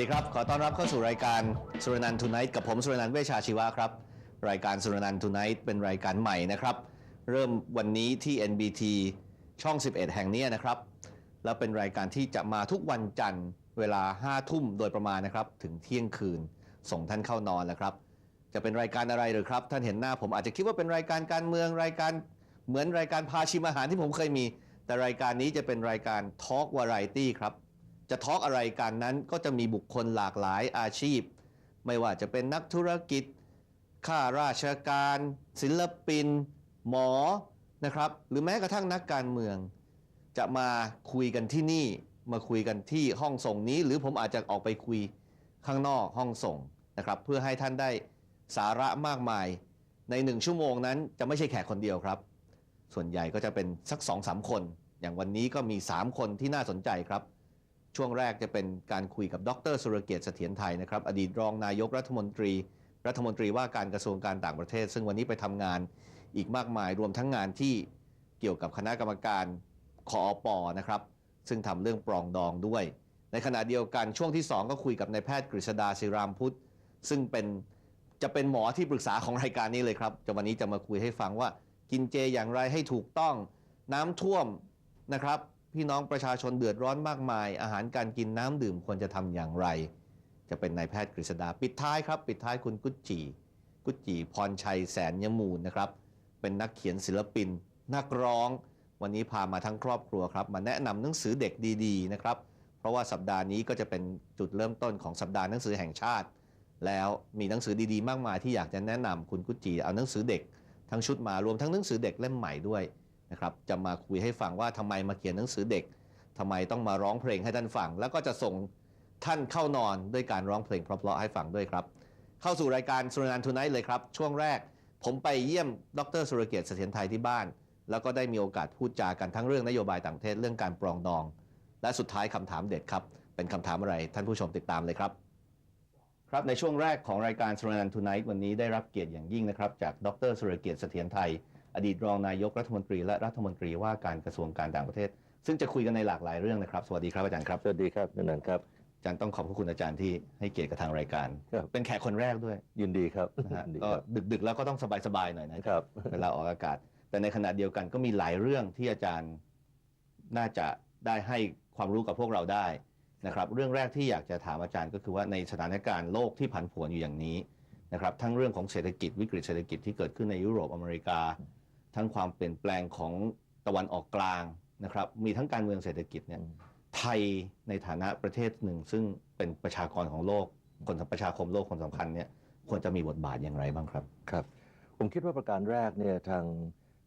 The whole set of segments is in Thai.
วัสดีครับ ขอต้อนรับเข้าสู่รายการสุรนันทูไนท์กับผมสุรนันท์เวชาชีวะครับ รายการสุรนันทูไนท์เป็นรายการใหม่นะครับ เริ่มวันนี้ที่ NBT ช่อง 11 แห่งนี้นะครับ แล้วเป็นรายการที่จะมาทุกวันจันทร์เวลา 5 ทุ่มโดยประมาณนะครับ ถึงเที่ยงคืน ส่งท่านเข้านอนแล้วครับ จะเป็นรายการอะไรหรือครับ ท่านเห็นหน้าผมอาจจะคิดว่าเป็นรายการการเมืองรายการเหมือนรายการพาชิมอาหารที่ผมเคยมี แต่รายการนี้จะเป็นรายการทอล์กวาไรตี้ครับ จะทอล์กอะไรกันนั้นก็จะมีบุคคลหลากหลายอาชีพ ไม่ว่าจะเป็นนักธุรกิจข้าราชการ ศิลปิน หมอนะครับหรือแม้กระทั่งนักการเมือง จะมาคุยกันที่นี่มาคุยกันที่ห้องส่งนี้ หรือผมอาจจะออกไปคุยข้างนอกห้องส่งนะครับเพื่อให้ท่านได้สาระมากมายในหนึ่งชั่วโมงนั้นจะไม่ใช่แขกคนเดียวครับ ส่วนใหญ่ก็จะเป็นสักสองสามคน อย่างวันนี้ก็มี 3 คนที่น่าสนใจครับ ช่วงแรกจะเป็นการคุยกับดรสุรเกียรติเสถียรไทยนะครับ อดีตรองนายกรัฐมนตรี รัฐมนตรีว่าการกระทรวงการต่างประเทศ ซึ่งวันนี้ไปทำงานอีกมากมาย รวมทั้งงานที่เกี่ยวกับคณะกรรมการคอปนะครับ ซึ่งทำเรื่องปรองดองด้วย ในขณะเดียวกันช่วงที่ 2 ก็คุยกับนายแพทย์กฤษดาศิรามพุทธ ซึ่งเป็นจะเป็นหมอที่ปรึกษาของรายการนี้เลยครับจะวันนี้จะมาคุยให้ฟังว่ากินเจอย่างไรให้ถูกต้องน้ำท่วมนะครับ พี่น้องประชาชนเดือดร้อนมากมาย อาหารการกินน้ำดื่มควรจะทำอย่างไร จะเป็นนายแพทย์กฤษดาปิดท้ายครับ ปิดท้ายคุณกุจจีกุจจีพรชัยแสนยมูลนะครับ เป็นนักเขียนศิลปิน นักร้อง วันนี้พามาทั้งครอบครัวครับ มาแนะนำหนังสือเด็กดีๆนะครับ เพราะว่าสัปดาห์นี้ก็จะเป็นจุดเริ่มต้นของสัปดาห์หนังสือแห่งชาติ แล้วมีหนังสือดีๆ มากมายที่อยากจะแนะนำคุณกุจจีเอาหนังสือเด็ก ทั้งชุดมารวมทั้งหนังสือเด็กเล่มใหม่ด้วย นะครับจะมาคุยให้ฟังว่าทำไมมาเขียนหนังสือเด็กทำไมต้องมาร้องเพลงให้ท่านฟัง แล้วก็จะส่งท่านเข้านอนด้วยการร้องเพลงเพราะๆให้ฟังด้วยครับ เข้าสู่รายการสุรนันทูไนท์เลยครับ ช่วงแรกผมไปเยี่ยมดรสุรเกียรติเสถียรไทยที่บ้าน แล้วก็ได้มีโอกาสพูดจากันทั้งเรื่องนโยบายต่างประเทศเรื่องการปรองดอง และสุดท้ายคำถามเด็ดครับ เป็นคำถามอะไรท่านผู้ชมติดตามเลยครับครับในช่วงแรกของรายการสุรนันทูไนท์วันนี้ได้รับเกียรติอย่างยิ่งนะครับ จากดรสุรเกียรติเสถียรไทย อดีตรองนายกรัฐมนตรีและรัฐมนตรีว่าการกระทรวงการต่างประเทศ ซึ่งจะคุยกันในหลากหลายเรื่องนะครับ สวัสดีครับอาจารย์ครับ สวัสดีครับนันนันครับ อาจารย์ต้องขอบพระคุณอาจารย์ที่ให้เกียรติกับทางรายการ ครับ เป็นแขกคนแรกด้วยยินดีครับนะฮะยินดีก็ครับดึกๆแล้วก็ต้องสบายๆหน่อยนะ ครับ เวลาออกอากาศ แต่ในขณะเดียวกันก็มีหลายเรื่องที่อาจารย์น่าจะได้ให้ความรู้กับพวกเราได้นะครับ เรื่องแรกที่อยากจะถามอาจารย์ก็คือว่าในสถานการณ์โลกที่ผันผวนอยู่อย่างนี้นะครับ ทั้งเรื่องของเศรษฐกิจวิกฤตเศรษฐกิจที่เกิดขึ้นในยุโรปอเมริกา ทั้งความเปลี่ยนแปลงของตะวันออกกลางนะครับ มีทั้งการเมืองเศรษฐกิจเนี่ยไทยในฐานะประเทศหนึ่ง ซึ่งเป็นประชากรของโลก คนประชาคมโลกคนสำคัญเนี่ยควรจะมีบทบาทอย่างไรบ้างครับครับ ผมคิดว่าประการแรกเนี่ยทาง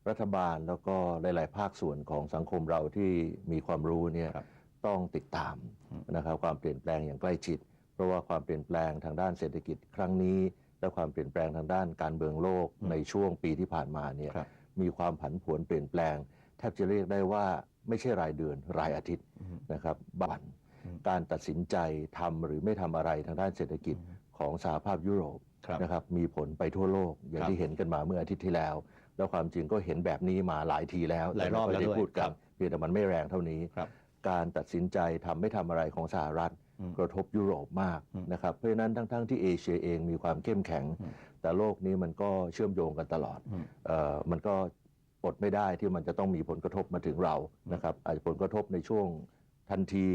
รัฐบาลแล้วก็หลาย ๆ ภาคส่วนของสังคมเราที่มีความรู้เนี่ยครับต้องติดตามอืมนะครับความเปลี่ยนแปลงอย่างใกล้ชิด เพราะว่าความเปลี่ยนแปลงทางด้านเศรษฐกิจครั้งนี้ และความเปลี่ยนแปลงทางด้านการเมืองโลกในช่วงปีที่ผ่านมาเนี่ยครับ มีความผันผวนเปลี่ยนแปลง แทบจะเรียกได้ว่าไม่ใช่รายเดือนรายอาทิตย์อืมนะครับบันอืมการตัดสินใจทำหรือไม่ทำอะไรทางด้านเศรษฐกิจของสหภาพยุโรปครับนะครับมีผลไปทั่วโลกอย่างครับที่เห็นกันมาเมื่ออาทิตย์ที่แล้ว แล้วความจริงก็เห็นแบบนี้มาหลายทีแล้วหลายรอบแต่ไม่แล้วได้ด้วยพูดกัครันบเพียงแต่มันไม่แรงเท่านี้ครับ การตัดสินใจทำไม่ทำอะไรของสหรัฐอืมกระทบยุโรปมากอืมนะครับเพราะฉะนั้นทั้งๆที่เอเชียเองมีความเข้มแข็งอืมแต่โลกนี้มันก็เชื่อมโยงกันตลอดอืมเอ่อมันก็อดไม่ได้ที่มันจะต้องมีผลกระทบมาถึงเรานะครับอาจจะผลกระทบในช่วงทันที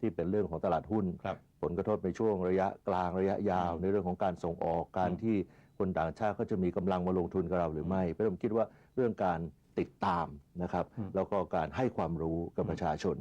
ที่เป็นเรื่องของตลาดหุ้นครับผลกระทบในช่วงระยะกลางระยะยาวอืมในเรื่องของการส่งออกการอืมที่คนต่างชาติเขาจะมีกำลังมาลงทุนกับเราหรือไม่เพราะผมคิดว่าเรื่องการติดตามนะครับอืมแล้วก็การให้ความรู้กับประชาชน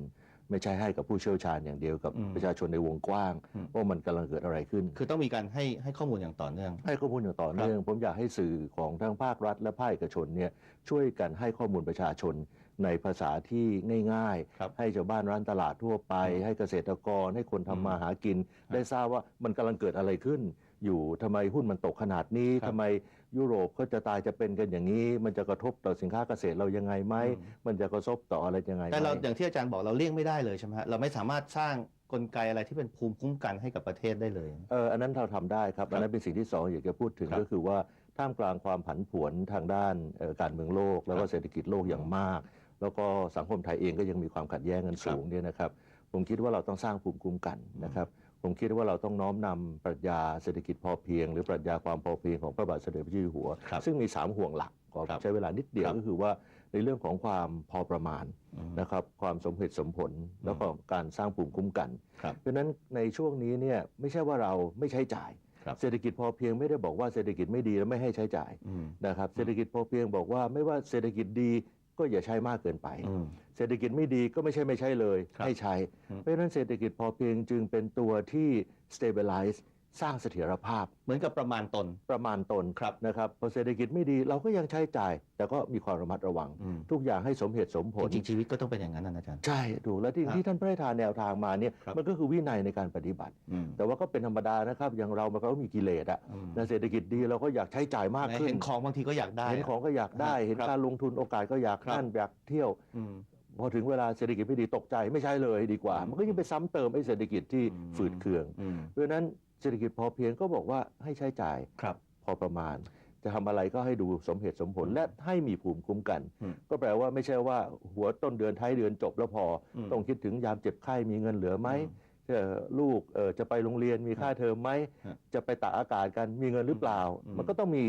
ไม่ใช่ให้กับผู้เชี่ยวชาญอย่างเดียวกับอืมประชาชนในวงกว้างอืมว่ามันกำลังเกิดอะไรขึ้น คือต้องมีการให้ให้ข้อมูลอย่างต่อเนื่อง ให้ข้อมูลอย่างต่อเนื่อง ผมอยากให้สื่อของทั้งภาครัฐและภาคเอกชนเนี่ยช่วยกันให้ข้อมูลประชาชน ในภาษาที่ง่ายครับๆให้ชาวบ้านร้านตลาดทั่วไปอืมให้เกษตรกรให้คนทำอืมมาหากิน ได้ทราบว่ามันกำลังเกิดอะไรขึ้น อยู่ทำไมหุ้นมันตกขนาดนี้ครับทำไมยุโรปเขาจะตายจะเป็นกันอย่างนี้ มันจะกระทบต่อสินค้าเกษตรเรายังไงไหมอืมมันจะกระทบต่ออะไรยังไงไหมแต่เราอย่างที่อาจารย์บอกเราเลี่ยงไม่ได้เลยใช่ไหมฮะเราไม่สามารถสร้างกลไกอะไรที่เป็นภูมิคุ้มกันให้กับประเทศได้เลยเอออันนั้นเราทำได้ครับครับ อันนั้นเป็นสิ่งที่สองอยากจะพูดถึงครับก็คือว่าท่ามกลางความผันผวนทางด้านเอ่อการเมืองโลก แล้วก็เศรษฐกิจโลกอย่างมาก แล้วก็สังคมไทยเองก็ยังมีความขัดแย้งกันสูงเนี่ยนะครับ ผมคิดว่าเราต้องสร้างภูมิคุ้มกันนะครับ ผมคิดว่าเราต้องน้อมนำปรัชญาเศรษฐกิจพอเพียง หรือปรัชญาความพอเพียงของพระบาทสมเด็จพระเจ้าอยู่หัวครับซึ่งมี 3 ห่วงหลักก็ครับใช้เวลานิดเดียวครับก็คือว่าในเรื่องของความพอประมาณอืมนะครับความสมเหตุสมผลแล้วก็การสร้างภูมิคุ้มกันครับเพราะฉะนั้นในช่วงนี้เนี่ยไม่ใช่ว่าเราไม่ใช้จ่ายครับเศรษฐกิจพอเพียงไม่ได้บอกว่าเศรษฐกิจไม่ดีแล้วไม่ให้ใช้จ่ายอืมนะครับเศรษฐกิจพอเพียงบอกว่าไม่ว่าเศรษฐกิจดี ก็อย่าใช้มากเกินไปอืมเศรษฐกิจไม่ดีก็ไม่ใช่ไม่ใช่เลยครับให้ใช้อืมเพราะฉะนั้นเศรษฐกิจพอเพียงจึงเป็นตัวที่ stabilize สร้างเสถียรภาพเหมือนกับประมาณตน ประมาณตนครับ นะครับพอเศรษฐกิจไม่ดีเราก็ยังใช้จ่าย แต่ก็มีความระมัดระวัง อืม ทุกอย่างให้สมเหตุสมผล จริงๆชีวิตก็ต้องเป็นอย่างนั้นนะอาจารย์ ใช่ถูกแล้วที่ครับที่ท่านพระราชทานแนวทางมาเนี่ยครับ มันก็คือวินัยในการปฏิบัติ อืมแต่ว่าก็เป็นธรรมดานะครับ อย่างเรามันก็มีกิเลสอะอืมนะเศรษฐกิจดีเราก็อยากใช้จ่ายมากขึ้น เห็นของบางทีก็อยากได้ เห็นของก็อยากได้ ครับเห็นการลงทุนโอกาสก็อยากครับ นั่นอยากเที่ยว อืม พอถึงเวลาเศรษฐกิจไม่ดีตกใจไม่ใช่เลยดีกว่า อืมมันก็ยิ่งไปซ้ำเติมไอ้เศรษฐกิจที่อืม ฝืดเคืองอืม เพราะฉะนั้น เศรษฐกิจพอเพียงก็บอกว่าให้ใช้จ่ายครับพอประมาณ จะทำอะไรก็ให้ดูสมเหตุสมผลและให้มีภูมิคุ้มกันอืมก็แปลว่าไม่ใช่ว่าหัวต้นเดือนท้ายเดือนจบแล้วพออมต้องคิดถึงยามเจ็บไข้มีเงินเหลือไหมอืมเอ่อลูกเอ่อจะไปโรงเรียนมีค่าเทอมไหมฮะจะไปตากอากาศกันมีเงินหรือเปล่าอืมมันก็ต้องมี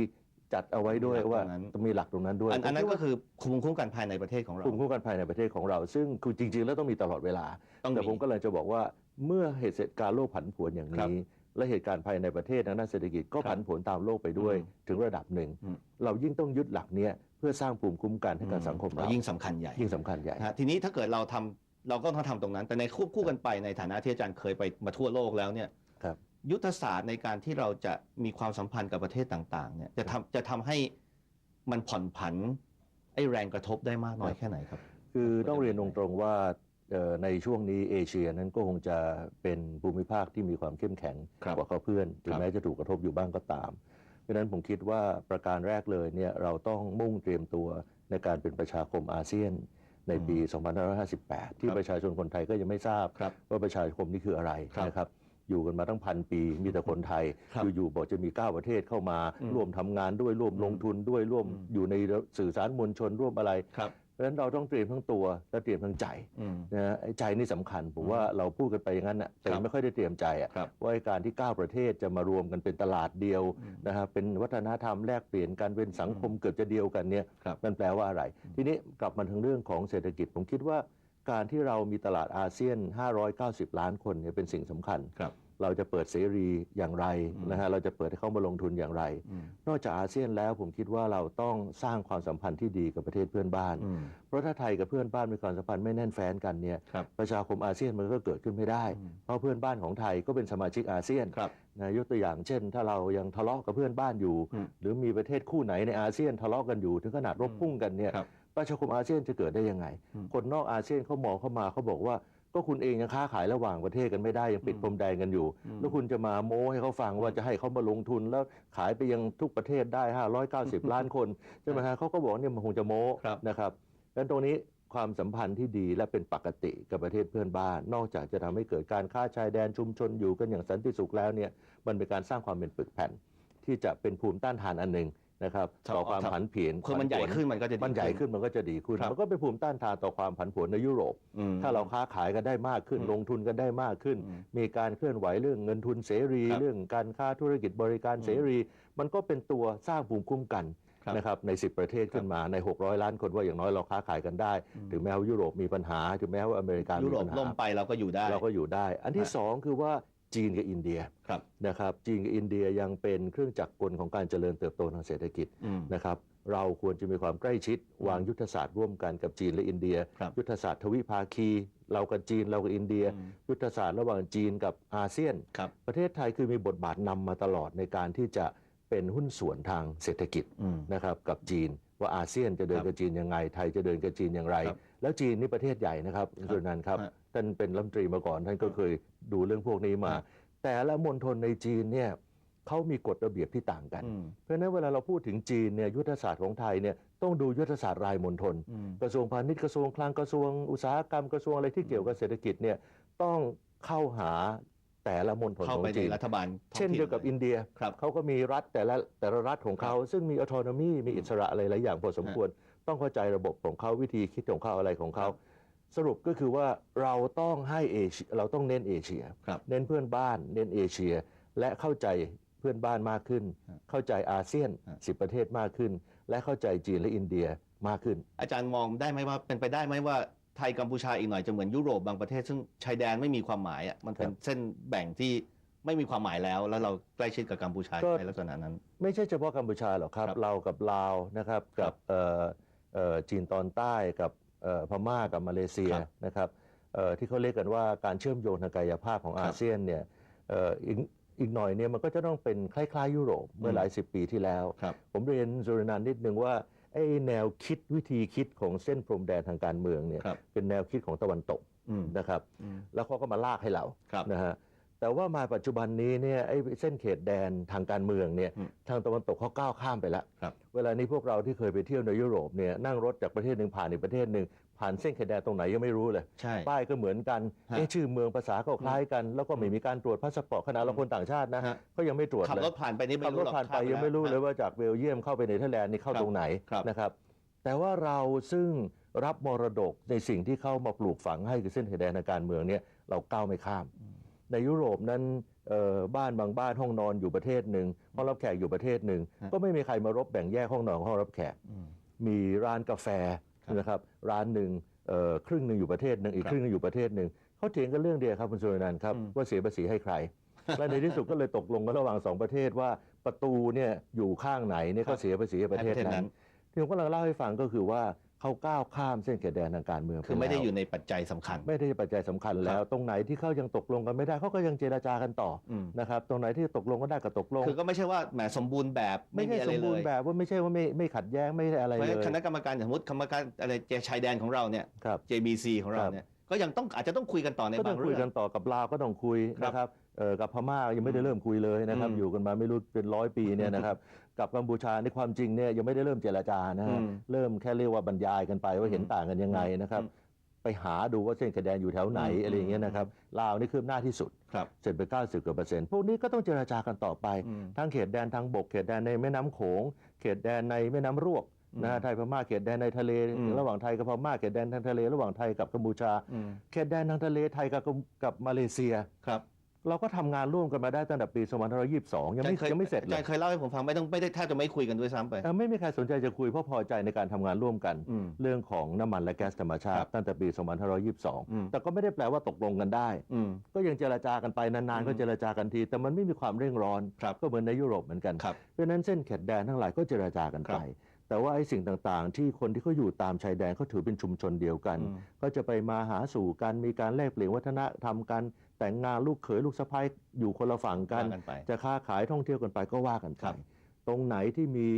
จัดเอาไว้ด้วยมีหลักว่าตรงนั้นต้องมีหลักตรงนั้นด้วย อันอันนั้นผมคิดก็ว่าคือภูมิคุ้มกันภายในประเทศของเราภูมิคุ้มกันภายในประเทศของเรา ซึ่งคือจริง ๆ แล้วต้องมีตลอดเวลาต้องแต่มีผมก็เลยจะบอกว่าเมื่อเหตุการณ์โลกผันผวนอย่างครับนี้ และเหตุการณ์ภายในประเทศทางด้านเศรษฐกิจก็ครับผันผวนตามโลกไปด้วยอืมถึงระดับหนึ่งอืมเรายิ่งต้องยึดหลักเนี้ยเพื่อสร้างภูมิคุ้มกันให้กับสังคมเรายิ่งสำคัญใหญ่ยิ่งสำคัญใหญ่ฮะทีนี้ถ้าเกิดเราทำเราก็ต้องทำตรงนั้น แต่ในควบคู่กันไปในฐานะที่อาจารย์เคยไปมาทั่วโลกแล้วเนี่ยครับยุทธศาสตร์ในการที่เราจะมีความสัมพันธ์กับประเทศต่างๆเนี่ยจะทำจะทำให้มันผ่อนผันไอ้แรงกระทบได้มากน้อยแค่ไหนครับ คือต้องเรียนตรงๆว่าเอ่อ ในช่วงนี้เอเชียนั้นก็คงจะเป็นภูมิภาคที่มีความเข้มแข็งครับกว่าเขาเพื่อนถึคงรับแม้จะถูกกระทบอยู่บ้างก็ตาม เพราะฉะนั้นผมคิดว่าประการแรกเลยเนี่ยเราต้องมุ่งเตรียมตัวในการเป็นประชาคมอาเซียนในปี 2558 ที่ประชาชนคนไทยก็ยังไม่ทราบครับว่าประชาคมนี่คืออะไรครับนะครับ อยู่กันมาตั้งพันปี มีแต่คนไทยครับอยู่ๆบอกจะมี 9 ประเทศเข้ามาอืมร่วมทำงานด้วยร่วมลงทุนด้วยร่วมอืมอยู่ในสื่อสารมวลชนร่วมอะไรครับ เพราะฉะนั้นเราต้องเตรียมทั้งตัวและเตรียมทั้งใจอืมนะฮะไอ้ใจนี่สำคัญผมว่าเราพูดกันไปอย่างนั้นนะแต่ครับไม่ค่อยได้เตรียมใจอะครับว่าไอ้การที่ 9 ประเทศจะมารวมกันเป็นตลาดเดียวอืมนะฮะเป็นวัฒนธรรมแลกเปลี่ยนกันเป็นสังคมเกือบจะเดียวกันเนี่ยครับมันแปลว่าอะไร ทีนี้กลับมาถึงเรื่องของเศรษฐกิจผมคิดว่าการที่เรามีตลาดอาเซียน 590 ล้านคนเนี่ยเป็นสิ่งสำคัญครับ เราจะเปิดเสรีอย่างไรอืมนะฮะเราจะเปิดให้เข้ามาลงทุนอย่างไรอืมนอกจากอาเซียนแล้วผมคิดว่าเราต้องสร้างความสัมพันธ์ที่ดีกับประเทศเพื่อนบ้านอืมเพราะถ้าไทยกับเพื่อนบ้านมีความสัมพันธ์ไม่แน่นแฟ้นกันเนี่ยครับประชาคมอาเซียนมันก็เกิดขึ้นไม่ได้อืมเพราะเพื่อนบ้านของไทยก็เป็นสมาชิกอาเซียนครับนะยกตัวอย่างเช่น ถ้าเรายังทะเลาะกับเพื่อนบ้านอยู่อืมหรือมีประเทศคู่ไหนในอาเซียนทะเลาะกันอยู่ถึงขนาดรบพุ่งกันเนี่ยครับประชาคมอาเซียนจะเกิดได้ยังไงอืมคนนอกอาเซียนเขามองเข้ามาเขาบอกว่า ก็คุณเองยังค้าขายระหว่างประเทศกันไม่ได้ยังปิดอืมพรมแดนกันอยู่อืมแล้วคุณจะมาโม้ให้เขาฟังว่าจะให้เขามาลงทุนแล้วขายไปยังทุกประเทศได้ 590 ล้านคนใช่ไหมฮะเขาก็บอกว่าเนี่ยมันคงจะโม้ครับนะครับดังนั้นตรงนี้ความสัมพันธ์ที่ดีและเป็นปกติกับประเทศเพื่อนบ้าน นอกจากจะทำให้เกิดการค้าชายแดนชุมชนอยู่กันอย่างสันติสุขแล้วเนี่ยมันเป็นการสร้างความเป็นปึกแผ่น ที่จะเป็นภูมิต้านทานอันหนึ่ง นะครับครับต่อความครับผันผวนคือมันใหญ่ผัผวขึ้นมันก็จะดีมันใหญ่ขึ้นมันก็จะดีขึ้นครับมันก็เป็นภูมิต้านทานต่อความผันผวนในยุโรปอืมถ้าเราค้าขายกันได้มากขึ้นอืมลงทุนกันได้มากขึ้นอืมมีการเคลื่อนไหวเรื่องเงินทุนเสรีครับเรื่องการค้าธุรกิจบริการอืมเสรี มันก็เป็นตัวสร้างภูมิคุ้มกันครับนะครับใน 10 ประเทศขึ้นมาใน 600 ล้านคนว่าอย่างน้อยเราค้าขายกันได้อืมถึงแม้ว่ายุโรปมีปัญหาถึงแม้ว่าอเมริกายุมีโรปปัญหาล่มไปเราก็อยู่ได้ เราก็อยู่ได้ อันที่ฮะสองคือว่า จีนกับอินเดียครับนะครับจีนกับอินเดียยังเป็นเครื่องจักรกลของการเจริญเติบโตทางเศรษฐกิจอืมนะครับเราควรจะมีความใกล้ชิด วางยุทธศาสตร์ร่วมกันกับจีนและอินเดียครับยุทธศาสตร์ทวิภาคี เรากับจีนเรากับอินเดียอืมยุทธศาสตร์ระหว่างจีนกับอาเซียนครับประเทศไทยคือมีบทบาทนำมาตลอดในการที่จะเป็นหุ้นส่วนทางเศรษฐกิจอืมนะครับกับจีน ว่าอาเซียนจะเดินครับกับจีนยังไง ไทยจะเดินกับจีนอย่างไรครับ แล้วจีนนี่ประเทศใหญ่นะครับคุณสุนันท์ครับฮะท่านเป็นรัฐมนตรีมาก่อน ท่านก็เคยดูเรื่องพวกนี้มาฮะแต่ละมณฑลในจีนเนี่ยเขามีกฎระเบียบที่ต่างกันอืมเพราะฉะนั้นเวลาเราพูดถึงจีนเนี่ยยุทธศาสตร์ของไทยเนี่ยต้องดูยุทธศาสตร์รายมณฑลอืมกระทรวงพาณิชย์กระทรวงคลังกระทรวงอุตสาหกรรมกระทรวงอะไรที่เกี่ยวกับเศรษฐกิจเนี่ยต้องเข้าหาแต่ละมณฑลเข้าของไปในจีนรัฐบาลท้องเช่นเดียวกับถิ่อินเดียครับเขาก็มีรัฐแต่ละแต่ละรัฐของเขาซึ่งมีอ autonomy มีอิสระอะไรหลายอย่างพอสมควร ต้องเข้าใจระบบของเขาวิธีคิดของเขาอะไรของเขาสรุปก็คือว่าเราต้องให้เอเชียเราต้องเน้นเอเชียครับเน้นเพื่อนบ้านเน้นเอเชีย และเข้าใจเพื่อนบ้านมากขึ้นฮะเข้าใจอาเซียนฮะ10 ประเทศมากขึ้น และเข้าใจจีนและอินเดียมากขึ้น อาจารย์มองได้ไหมว่าเป็นไปได้ไหมว่าไทยกัมพูชาอีกหน่อยจะเหมือนยุโรปบางประเทศ ซึ่งชายแดนไม่มีความหมายอะมันเป็นครับเส้นแบ่งที่ไม่มีความหมายแล้ว แล้วเราใกล้ชิดกับกัมพูชาก็ในลักษณะนั้น ไม่ใช่เฉพาะกัมพูชาหรอกครับครับเรากับลาวนะครับครักับบเอ่อเอ่อ จีนตอนใต้กับเอ่อพม่ากับมาเลเซียครับนะครับเอ่อที่เขาเรียกกันว่าการเชื่อมโยงทางกายภาพของครับอาเซียนเนี่ยเอ่ออีกอีกหน่อยเนี่ยมันก็จะต้องเป็นคล้ายๆ ยุโรปเมื่อมหลายสิบปีที่แล้วครับผมเรียนสุรนันท์นิดนึงว่าไอ้แนวคิดวิธีคิดของเส้นพรมแดนทางการเมืองเนี่ยครับเป็นแนวคิดของตะวันตกอืมนะครับอืมแล้วเขาก็มาลากให้เราครับนะฮะ แต่ว่ามาปัจจุบันนี้เนี่ยไอ้เส้นเขตแดนทางการเมืองเนี่ยอืมทางตะวันตกเขาก้าวข้ามไปแล้วครับเวลานี้พวกเราที่เคยไปเที่ยวในยุโรปเนี่ยนั่งรถจากประเทศหนึ่งผ่านอีกประเทศหนึ่งผ่านเส้นเขตแดนตรงไหนยังไม่รู้เลยใช่ป้ายก็เหมือนกันฮะเอ๊ะชื่อเมืองภาษาก็คล้ายกัน แล้วก็ไม่อืมมีการตรวจพาสปอร์ตขนาดเราอืมคนต่างชาตินะฮะก็ยังไม่ตรวจขับเลยรถผ่านไปนี่ไม่ขับรรู้ถหรอกผ่านไปข้ยังไม่รู้ปเลยว่าจากเบลเยียมเข้าไปเนเธอร์แลนด์นี่เข้าครับตรงไหนครับนะครับแต่ว่าเราซึ่งรับมรดกในสิ่งที่เข้ามาปลูกฝังให้คือเส้นเขตแดนทางการเมืองเนี่ยเราก้าวไม่ข้าม ในยุโรปนั้นเอ่อบ้านบางบ้านห้องนอนอยู่ประเทศหนึ่งห้องรับแขกอยู่ประเทศหนึ่งฮะก็ไม่มีใครมารบแบ่งแยกห้องนอนกับห้องรับแขกอืมมีร้านกาแฟครับนะครับร้านหนึ่งเอ่อครึ่งหนึ่งอยู่ประเทศหนึ่งอีกครับครึ่งหนึงอยู่ประเทศหนึ่งเขาเถียงกันเรื่องเดียวครับคุณสุรนันท์ครับอืมว่าเสียภาษีให้ใครและในที่สุดก็เลยตกลงกันระหว่างสองประเทศว่าประตูเนี่ยอยู่ข้างไหนเนี่ยก็เสียภาษีให้ประเทศให้ประเทศนั้นั้นนที่ผมกำลังเล่าให้ฟังก็คือว่า เขาก้าวข้ามเส้นเขตแดนทางการเมืองปคือไม่ได้แล้ว อยู่ในปัจจัยสำคัญ ไม่ได้ปัจจัยสำคัญแล้ว ตรงไหนที่เขายังตกลงกันไม่ได้เขาก็ยังเจรจากันต่ออืมนะครับ ตรงไหนที่ตกลงก็ได้ก็ตกลง คือก็ไม่ใช่ว่าแหมสมบูรณ์แบบไม่ไม่มีใช่อะไรสมเลบูรยณ์แบบว่าไม่ใช่ว่าไม่ไม่ขัดแย้งไม่ได้อะไรเพราะเลฉะนั้นยคณะกรรมการสมมติกรรมการอะไรชายแดนของเราเนี่ย ครับ JBC ของเราครับเนี่ยก็ยังต้องอาจจะต้องคุยกันต่อในก็บาต้องงคุเรื่ยองกันต่อกับลาวก็ต้องคุยครับนะครับ เอ่อกับพม่ายังไม่ได้เริ่มคุยเลยนะครับอืมอยู่กันมาไม่รู้เป็นร้อยปีเนี่ยนะครับ กับกัมพูชาในความจริงเนี่ยยังไม่ได้เริ่มเจรจานะฮะอืมเริ่มแค่เรียกว่าบรรยายกันไปว่าเห็นอืมต่างกันยังไงนะครับอืมไปหาดูว่าเส้นแดนอยู่แถวไหนอืมอะไรอย่างเงี้ยนะครับลาวนี่คืบหน้าที่สุดครับเสร็จไป 90กว่าเปอร์เซ็นต์พวกนี้ก็ต้องเจรจากันต่อไปอืมทั้งเขตแดนทางบกเขตแดนในแม่น้ำโขง เขตแดนในแม่น้ำรวกอืมนะฮะไทยพม่าเขตแดนในทะเลอืมระหว่างไทยกับพม่าเขตแดนทางทะเล ระหว่างไทยกับกัมพูชาอืมเขตแดนทางทะเลไทยกับกัมกับมาเลเซียครับ เราก็ทำงานร่วมกันมาได้ตั้งแต่ปี2522 ยังไม่อาจารย์คยังไม่เสร็จอาเลจารยย์เคยเล่าให้ผมฟังไม่ต้องไม่ได้แทบจะไม่คุยกันด้วยซ้ำไป เอ่อไม่มีใครสนใจจะคุยเพราะพอใจในการทำงานร่วมกัน อืมเรื่องของน้ำมันและแก๊สธรรมชาครัติบตั้งแต่ปีอืม 2522 แต่ก็ไม่ได้แปลว่าตกลงกันได้ อืม ก็ยังเจรจากันไปนานอืมๆก็เจรจากันที แต่มันไม่มีความเร่งร้อน ครับก็เหมือนในยุโรปเหมือนกัน ครับเพราะฉะนั้นเส้นเขตแดนทั้งหลายก็เจรจากันครัไปบ แต่ว่าไอ้สิ่งต่างๆ ที่คนที่เขาอยู่ตามชายแดนเขาถือเป็นชุมชนเดียวกันอืมก็จะไปมาหาสู่กันมีการแลกเปลี่ยนวัฒนธรรมกัน แต่งงานลูกเขยลูกสะใภ้อยู่คนละฝั่งกัน ว่ากันไป จะค้าขายท่องเที่ยวกันไปก็ว่ากันไปครับตรงไหนที่มี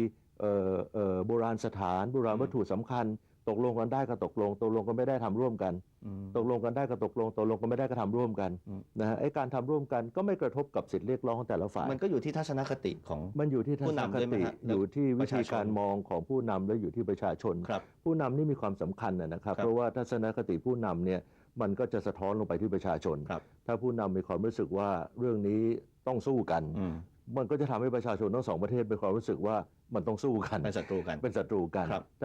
เอ่อเอ่อโบราณสถานโบราณอืมวัตถุสำคัญ ตกลงกันได้ก็ตกลง ตกลงกันไม่ได้ทำร่วมกันอืมตกลงกันได้ก็ตกลง ตกลงกันไม่ได้ก็ทำร่วมกันอืมนะฮะไอ้การทำร่วมกันก็ไม่กระทบกับสิทธิเรียกร้องของแต่ละฝ่าย มันก็อยู่ที่ทัศนคติของมันอยู่ที่ทัผู้ศนนำคด้วยไหมติฮะอยู่ที่วิธีประชาชนการมองของผู้นำและอยู่ที่ประชาชนครับผู้นำนี่มีความสำคัญนะนะครับครับ เพราะว่าทัศนคติผู้นำเนี่ยมันก็จะสะท้อนลงไปที่ประชาชนครับถ้าผู้นำมีความรู้สึกว่าเรื่องนี้ต้องสู้กันอืมมันก็จะทำให้ประชาชนทั้งสองประเทศมีความรู้สึกว่ามันต้องสู้กัน เป็นศัตรูกันเป็นศัตรูกันครับถ้า